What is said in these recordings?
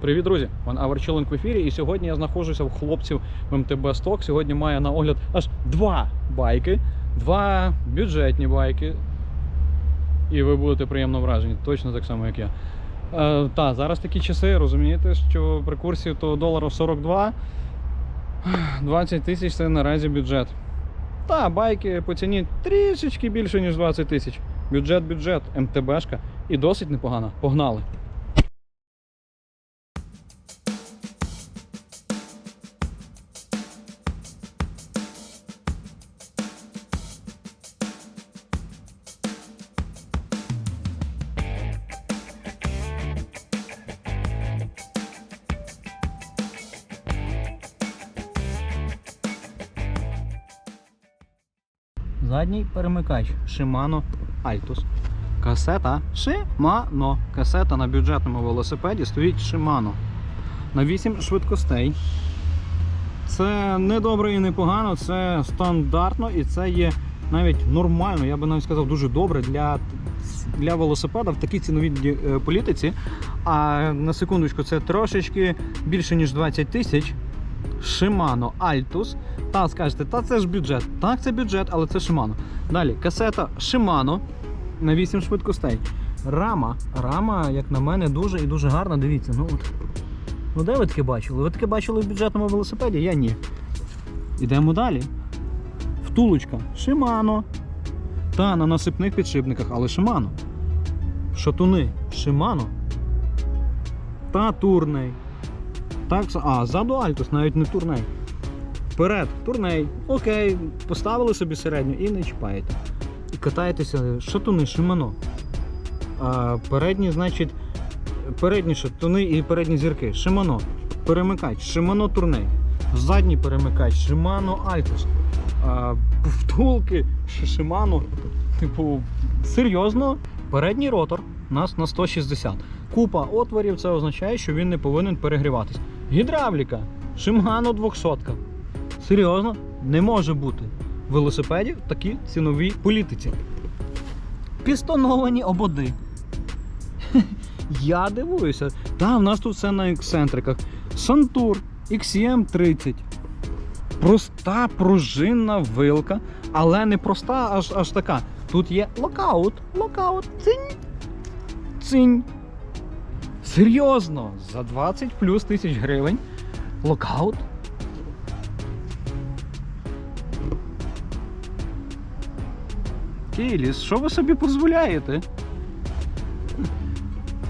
Привіт, друзі! Ван Аверчеленк в ефірі. І сьогодні я знаходжуся в хлопців в МТБ Сток. Сьогодні маю на огляд аж два байки, два бюджетні байки. І ви будете приємно вражені, точно так само, як я. Е, та, зараз такі часи, розумієте, що при курсі то доларів 42, 20 тисяч це наразі бюджет. Та, байки по ціні трішечки більше, ніж 20 тисяч. Бюджет, бюджет, МТБшка. І досить непогано. Погнали. Задній перемикач Shimano Altus. Касета Shimano. Касета на бюджетному велосипеді стоїть Shimano. На 8 швидкостей. Це не добре і не погано, це стандартно і це є навіть нормально, я би навіть сказав, дуже добре для, для велосипеда в такій ціновій е, політиці. А на секундочку, це трошечки більше, ніж 20 тисяч. Shimano Altus. Та скажете, та це ж бюджет. Так, це бюджет, але це Shimano. Далі, касета Shimano на 8 швидкостей. Рама. Рама, як на мене, дуже і дуже гарна. Дивіться, ну от. Ну де ви таке бачили? Ви таке бачили в бюджетному велосипеді? Я ні. Ідемо далі. Втулочка Shimano. Та на насипних підшипниках, але Shimano. Шатуни Shimano. Та турний. Так, а, ззаду Альтус, навіть не турней. Вперед, турней. Окей, поставили собі середню і не чіпаєте. І катаєтеся шатуни, шимано. А, передні, значить, передні шатуни і передні зірки. Шимано. Перемикач, шимано турней. Задній перемикач, шимано Альтус. Втулки, шимано. Типу, серйозно, передній ротор у нас на 160. Купа отворів, це означає, що він не повинен перегріватись. Гідравліка, Шимгано 200. Серйозно, не може бути велосипедів в такій ціновій політиці. Пістоновані ободи. Я дивуюся. Та, в нас тут все на ексцентриках. Сантур XM30. Проста пружинна вилка, але не проста, аж аж така. Тут є локаут, локаут, цинь, цинь. Серйозно, за 20 плюс тисяч гривень локаут. Кейліс, що ви собі дозволяєте?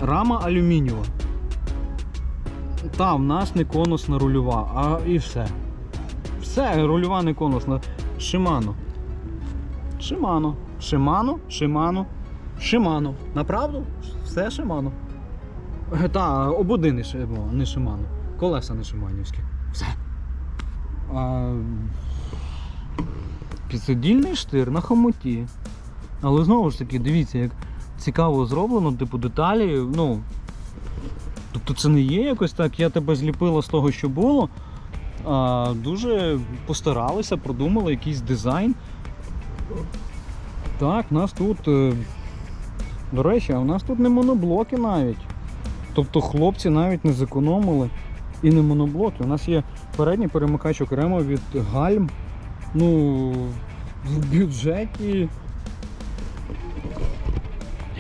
Рама алюмінієва. Та, в нас не конусна рульова, а і все. Все, рульова не конусна. Шимано. Шимано. Шимано, Шимано, Шимано. Направду? Все Шимано. Та, ободи не, не Шимано. Колеса не Шиманівські. Все. А, підсидільний штир на хомуті. Але знову ж таки, дивіться, як цікаво зроблено, типу деталі. Ну, тобто це не є якось так, я тебе зліпила з того, що було. А, дуже постаралися, продумали якийсь дизайн. Так, у нас тут. е, До речі, а у нас тут не моноблоки навіть. Тобто хлопці навіть не зекономили і не моноблоки. У нас є передній перемикач окремо від гальм. Ну, в бюджеті.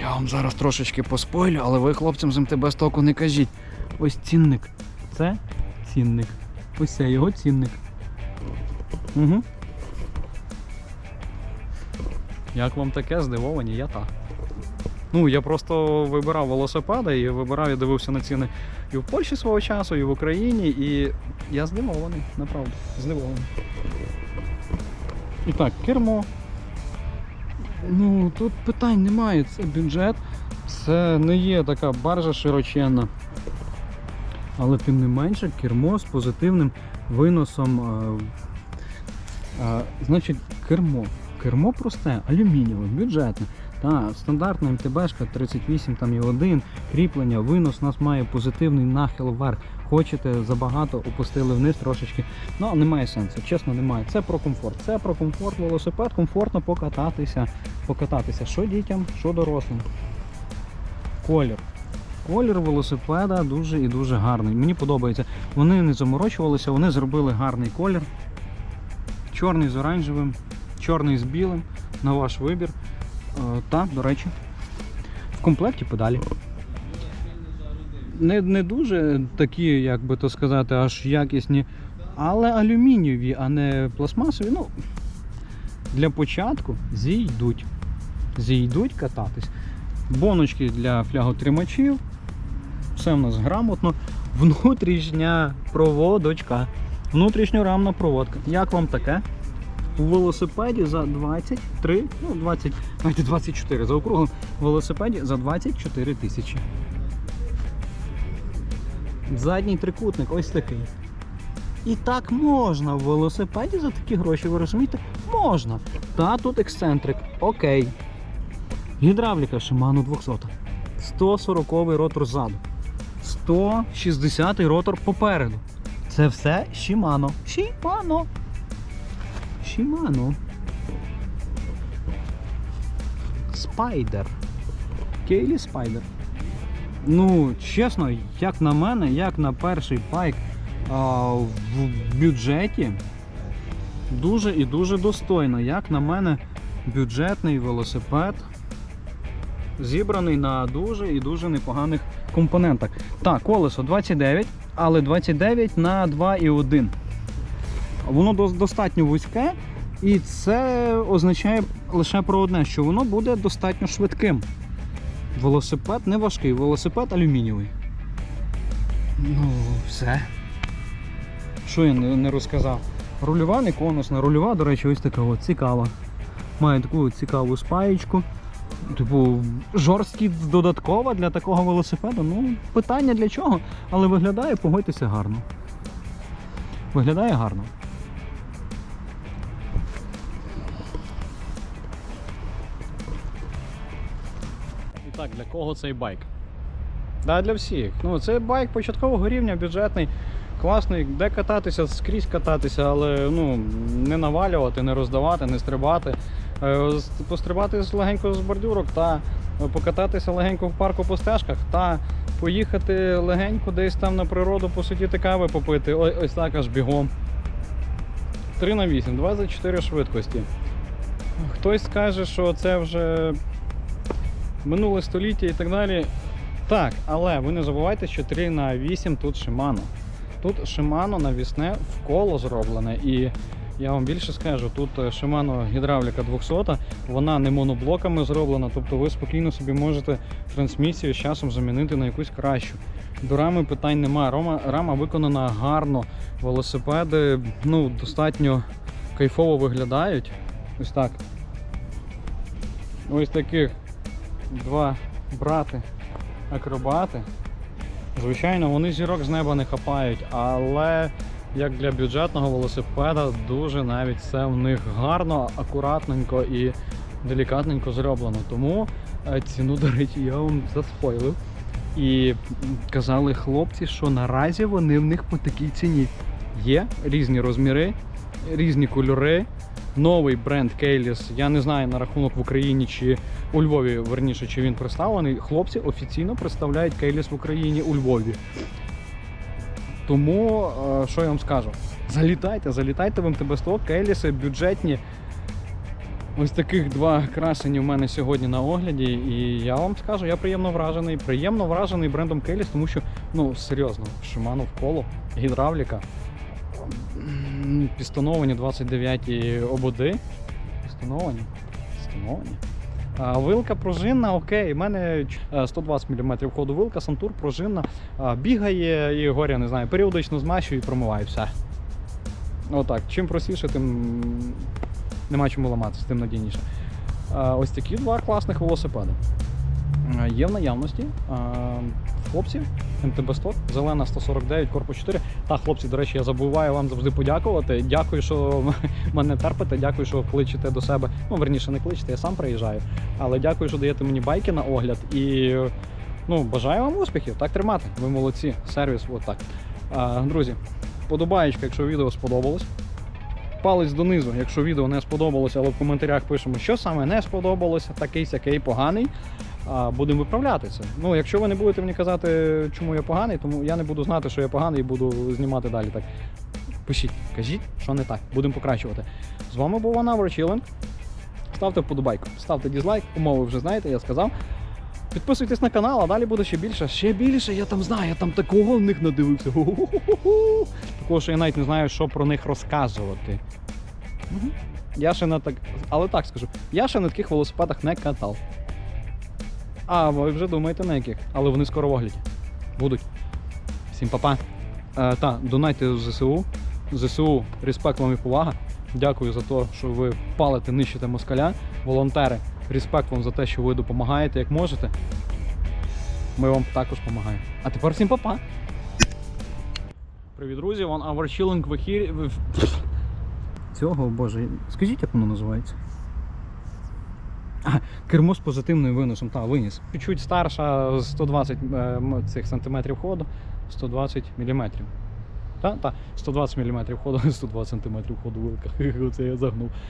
Я вам зараз трошечки поспойлю, але ви хлопцям з МТБ стоку не кажіть. Ось цінник. Це цінник. Ось це його цінник. Угу. Як вам таке здивовані? Я так. Ну, я просто вибирав велосипеди і вибирав і дивився на ціни і в Польщі свого часу, і в Україні, і я здивований, направду, здивований. І так, кермо. Ну, тут питань немає, це бюджет, це не є така баржа широченна. Але тим не менше кермо з позитивним виносом. е, е, значить, кермо. Кермо просте, алюмінієве, бюджетне. Та, стандартна МТБшка 38 там і 1, кріплення, винос у нас має позитивний нахил вверх. Хочете забагато, опустили вниз трошечки. Ну, немає сенсу, чесно, немає. Це про комфорт. Це про комфорт, велосипед, комфортно покататися. Покататися що дітям, що дорослим. Колір. Колір велосипеда дуже і дуже гарний. Мені подобається. Вони не заморочувалися, вони зробили гарний колір. Чорний з оранжевим, чорний з білим, на ваш вибір. Е, Та, до речі, в комплекті педалі. Не, не дуже такі, як би то сказати, аж якісні, але алюмінієві, а не пластмасові. Ну, для початку зійдуть. Зійдуть кататись. Боночки для фляготримачів. Все в нас грамотно. Внутрішня проводочка. Внутрішньорамна проводка. Як вам таке? У велосипеді за 23, ну 20, давайте 24 за округом велосипеді за 24 тисячі. Задній трикутник ось такий. І так можна в велосипеді за такі гроші, ви розумієте? Можна. Та тут ексцентрик. Окей. Гідравліка Shimano 200. 140 ротор ззаду. 160 ротор попереду. Це все Shimano. Shimano. Shimano. Спайдер. Кейлі Спайдер. Ну, чесно, як на мене, як на перший байк а, в бюджеті, дуже і дуже достойно. Як на мене, бюджетний велосипед зібраний на дуже і дуже непоганих компонентах. Так, колесо 29, але 29 на 2,1. Воно достатньо вузьке, і це означає лише про одне, що воно буде достатньо швидким. Велосипед не важкий, велосипед алюмінієвий. Ну, все. Що я не, розказав? Рульова не конусна, рульова, до речі, ось така от цікава. Має таку цікаву спаєчку. Типу, жорсткість додаткова для такого велосипеда. Ну, питання для чого, але виглядає, погодьтеся, гарно. Виглядає гарно. Так, для кого цей байк? Да, для всіх. Ну, це байк початкового рівня, бюджетний, класний, де кататися, скрізь кататися, але ну, не навалювати, не роздавати, не стрибати. Е, Пострибати легенько з бордюрок та покататися легенько в парку по стежках та поїхати легенько десь там на природу, посидіти кави попити. Ось так аж бігом. 3 на 8, 24 швидкості. Хтось скаже, що це вже минуле століття і так далі. Так, але ви не забувайте, що 3 на 8 тут Shimano. Тут Shimano навісне в коло зроблене. І я вам більше скажу, тут е, Shimano гідравліка 200, вона не моноблоками зроблена, тобто ви спокійно собі можете трансмісію з часом замінити на якусь кращу. До рами питань немає. Рома, рама виконана гарно. Велосипеди ну, достатньо кайфово виглядають. Ось так. Ось таких два брати акробати. Звичайно, вони зірок з неба не хапають, але як для бюджетного велосипеда, дуже навіть все в них гарно, акуратненько і делікатненько зроблено. Тому е, ціну, до речі, я вам заспойлив. І казали хлопці, що наразі вони в них по такій ціні. Є різні розміри, різні кольори. Новий бренд Кейліс. Я не знаю на рахунок в Україні чи у Львові, верніше, чи він представлений. Хлопці офіційно представляють Кейліс в Україні у Львові. Тому, е, що я вам скажу? Залітайте, залітайте в МТБ-100, Кейліси бюджетні. Ось таких два красені в мене сьогодні на огляді. І я вам скажу, я приємно вражений. Приємно вражений брендом Кейліс, тому що, ну, серйозно, в коло, гідравліка, Пістановані 29 ободи. Пістановані. Пістановані. Вилка пружинна, окей, У мене 120 е, мм ходу вилка, сантур пружинна, бігає і горя, не знаю, періодично змащую і промиваю все. Отак. Чим простіше, тим нема чому ламатися, тим надійніше. Ось такі два класних велосипеди. Е, є в наявності е, хлопці. МТБ-100, зелена 149, корпус 4. Та, хлопці, до речі, я забуваю вам завжди подякувати. Дякую, що мене терпите, дякую, що кличете до себе. Ну, верніше, не кличете, я сам приїжджаю. Але дякую, що даєте мені байки на огляд. І ну, бажаю вам успіхів. Так тримати. Ви молодці, сервіс, отак. От друзі, подобаєчка, якщо відео сподобалось. Палець донизу, якщо відео не сподобалося, але в коментарях пишемо, що саме не сподобалося, такий сякий поганий будемо виправляти це. Ну, якщо ви не будете мені казати, чому я поганий, тому я не буду знати, що я поганий і буду знімати далі так. Пишіть, кажіть, що не так, будемо покращувати. З вами був One Hour Ставте вподобайку, ставте дізлайк, умови вже знаєте, я сказав. Підписуйтесь на канал, а далі буде ще більше. Ще більше, я там знаю, я там такого в них надивився. Такого, що я навіть не знаю, що про них розказувати. Я ще на так. Але так скажу, я ще на таких велосипедах не катав. А ви вже думаєте на яких? Але вони скоро в огляді. Будуть. Всім па-па. Е, та, донайте в ЗСУ. ЗСУ, респект вам і повага. Дякую за те, що ви палите, нищите москаля. Волонтери, респект вам за те, що ви допомагаєте як можете. Ми вам також допомагаємо. А тепер всім па-па. Привіт, друзі! One Hour Chilling в ефірі. Цього, боже, скажіть, як воно називається? А, кермо з позитивним виносом, та, виніс. Чуть-чуть старша, 120 е, цих сантиметрів ходу, 120 міліметрів. Та, та, 120 мм ходу, 120 см ходу велика. Оце я загнув.